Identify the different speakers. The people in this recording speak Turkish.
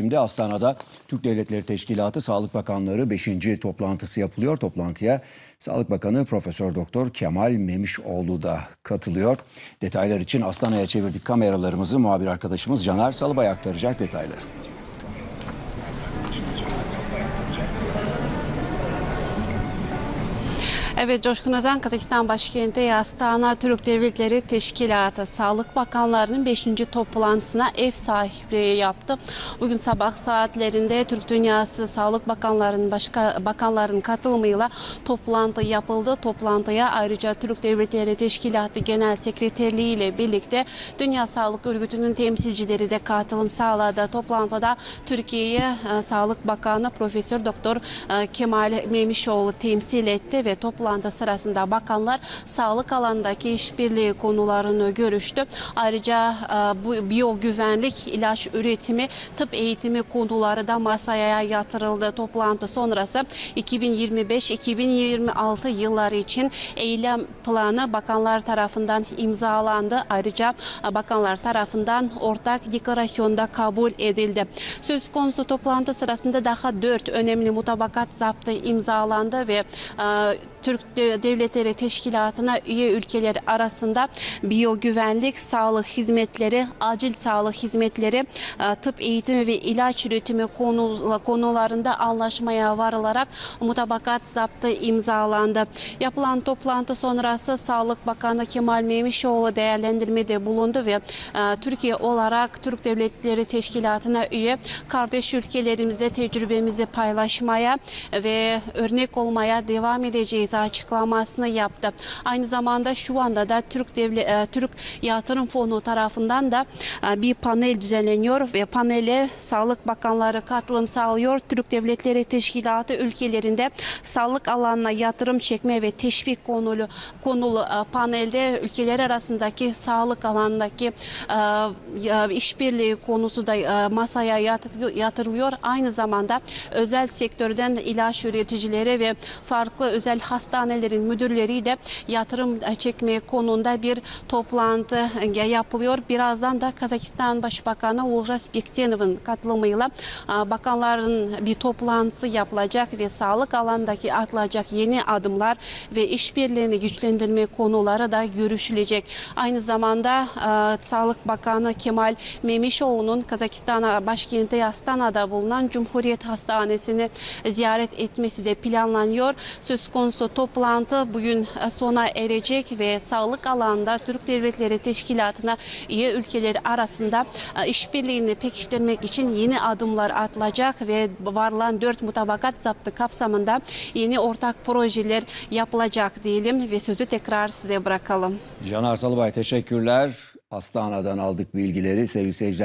Speaker 1: Şimdi Astana'da Türk Devletleri Teşkilatı Sağlık Bakanları 5. toplantısı yapılıyor. Toplantıya Sağlık Bakanı Profesör Doktor Kemal Memişoğlu da katılıyor. Detaylar için Astana'ya çevirdik kameralarımızı. Muhabir arkadaşımız Caner Salıbay aktaracak detayları.
Speaker 2: Evet Coşkun Özen Kazakistan başkenti Astana Türk Devletleri Teşkilatı Sağlık Bakanlarının 5. toplantısına ev sahipliği yaptı. Bugün sabah saatlerinde Türk Dünyası Sağlık Bakanlarının başka bakanların katılımıyla toplantı yapıldı. Toplantıya ayrıca Türk Devletleri Teşkilatı Genel Sekreterliği ile birlikte Dünya Sağlık Örgütü'nün temsilcileri de katılım sağladı. Toplantıda Türkiye'ye e, Sağlık Bakanı Profesör Doktor e, Kemal Memişoğlu temsil etti ve toplantı sırasında bakanlar sağlık alanındaki işbirliği konularını görüştü. Ayrıca e, bu biyogüvenlik, ilaç üretimi, tıp eğitimi konuları da masaya yatırıldı. Toplantı sonrası 2025-2026 yılları için eylem planı bakanlar tarafından imzalandı. Ayrıca e, bakanlar tarafından ortak deklarasyonda kabul edildi. Söz konusu toplantı sırasında daha dört önemli mutabakat zaptı imzalandı ve e, Türk Devletleri Teşkilatı'na üye ülkeler arasında biyogüvenlik, sağlık hizmetleri, acil sağlık hizmetleri, e, tıp eğitimi ve ilaç üretimi konu- konularında anlaşmaya varılarak mutabakat zaptı imzalandı. Yapılan toplantı sonrası Sağlık Bakanı Kemal Memişoğlu değerlendirmede bulundu ve e, Türkiye olarak Türk Devletleri Teşkilatı'na üye kardeş ülkelerimize tecrübemizi paylaşmaya ve örnek olmaya devam edeceğiz açıklamasını yaptı. Aynı zamanda şu anda da Türk Devlet e, Türk Yatırım Fonu tarafından da e, bir panel düzenleniyor ve panele Sağlık Bakanları katılım sağlıyor. Türk Devletleri Teşkilatı ülkelerinde sağlık alanına yatırım çekme ve teşvik konulu konulu e, panelde ülkeler arasındaki sağlık alanındaki işbirliği konusu da masaya yatır- yatırılıyor. Aynı zamanda özel sektörden ilaç üreticileri ve farklı özel hastanelerin müdürleriyle yatırım e, çekmeye konunda bir toplantı yapılıyor. Birazdan da Kazakistan Başbakanı Uljas Bektenov'un katılımıyla bakanların bir toplantısı yapılacak ve sağlık alanındaki atılacak yeni adımlar ve işbirliğini güçlendirme konuları da görüşülecek. Aynı zamanda Sağlık Bakanı Kemal Memişoğlu'nun Kazakistan başkenti Astana'da bulunan Cumhuriyet Hastanesi'ni ziyaret etmesi de planlanıyor. Söz konusu toplantı bugün e, sona erecek ve sağlık alanında Türk Devletleri Teşkilatı'na üye ülkeleri arasında e, işbirliğini pekiştirmek için yeni adımlar atılacak ve varılan dört mutabakat zaptı kapsamında yeni ortak projeler yapılacak diyelim ve sözü tekrar size bırakalım.
Speaker 1: Caner Salıbay teşekkürler. Astana'dan aldık bilgileri sevgili seyirciler.